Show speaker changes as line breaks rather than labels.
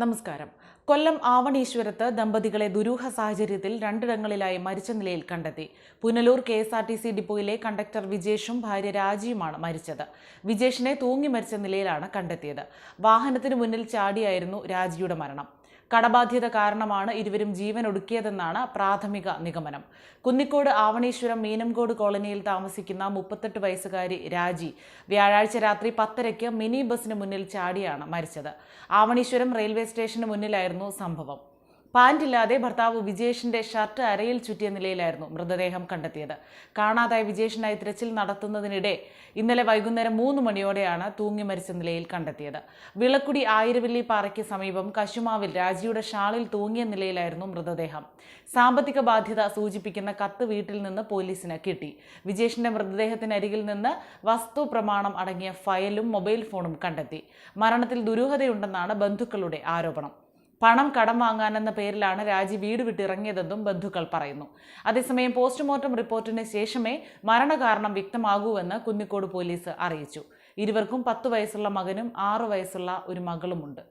നമസ്കാരം. കൊല്ലം ആവണീശ്വരത്ത് ദമ്പതികളെ ദുരൂഹ സാഹചര്യത്തിൽ രണ്ടിടങ്ങളിലായി മരിച്ച നിലയിൽ കണ്ടെത്തി. Punalur K S R T C ഡിപ്പോയിലെ conductor വിജേഷും ഭാര്യ രാജിയുമാണ് മരിച്ചത്. വിജേഷിനെ തൂങ്ങി മരിച്ച നിലയിലാണ് കണ്ടെത്തിയത്. വാഹനത്തിന് മുന്നിൽ ചാടിയായിരുന്നു രാജിയുടെ മരണം. കടബാധ്യത കാരണമാണ് ഇരുവരും ജീവൻ ഒടുക്കിയതെന്നാണ് പ്രാഥമിക നിഗമനം. കുന്നിക്കോട് ആവണീശ്വരം മീനംകോട് കോളനിയിൽ താമസിക്കുന്ന മുപ്പത്തെട്ട് വയസ്സുകാരി രാജി വ്യാഴാഴ്ച രാത്രി പത്തരയ്ക്ക് മിനി ബസിന് മുന്നിൽ ചാടിയാണ് മരിച്ചത്. ആവണീശ്വരം റെയിൽവേ സ്റ്റേഷന് മുന്നിലായിരുന്നു സംഭവം. പാൻറില്ലാതെ ഭർത്താവ് വിജേഷിന്റെ ഷർട്ട് അരയിൽ ചുറ്റിയ നിലയിലായിരുന്നു മൃതദേഹം കണ്ടെത്തിയത്. കാണാതായ വിജേഷിനായി തിരച്ചിൽ നടത്തുന്നതിനിടെ ഇന്നലെ വൈകുന്നേരം മൂന്ന് മണിയോടെയാണ് തൂങ്ങി മരിച്ച നിലയിൽ കണ്ടെത്തിയത്. വിളക്കുടി ആയിരവില്ലി പാറയ്ക്ക് സമീപം കശുമാവിൽ രാജിയുടെ ഷാളിൽ തൂങ്ങിയ നിലയിലായിരുന്നു മൃതദേഹം. സാമ്പത്തിക ബാധ്യത സൂചിപ്പിക്കുന്ന കത്ത് വീട്ടിൽ നിന്ന് പോലീസിന് കിട്ടി. വിജേഷിന്റെ മൃതദേഹത്തിനരികിൽ നിന്ന് വസ്തു പ്രമാണം അടങ്ങിയ ഫയലും മൊബൈൽ ഫോണും കണ്ടെത്തി. മരണത്തിൽ ദുരൂഹതയുണ്ടെന്നാണ് ബന്ധുക്കളുടെ ആരോപണം. പണം കടം വാങ്ങാനെന്ന പേരിലാണ് രാജി വീട് വിട്ടിറങ്ങിയതെന്നും ബന്ധുക്കൾ പറയുന്നു. അതേസമയം പോസ്റ്റ്മോർട്ടം റിപ്പോർട്ടിന് ശേഷമേ മരണകാരണം വ്യക്തമാകൂവെന്ന് കുന്നിക്കോട് പോലീസ് അറിയിച്ചു. ഇരുവർക്കും പത്തു വയസ്സുള്ള മകനും ആറു വയസ്സുള്ള ഒരു മകളുമുണ്ട്.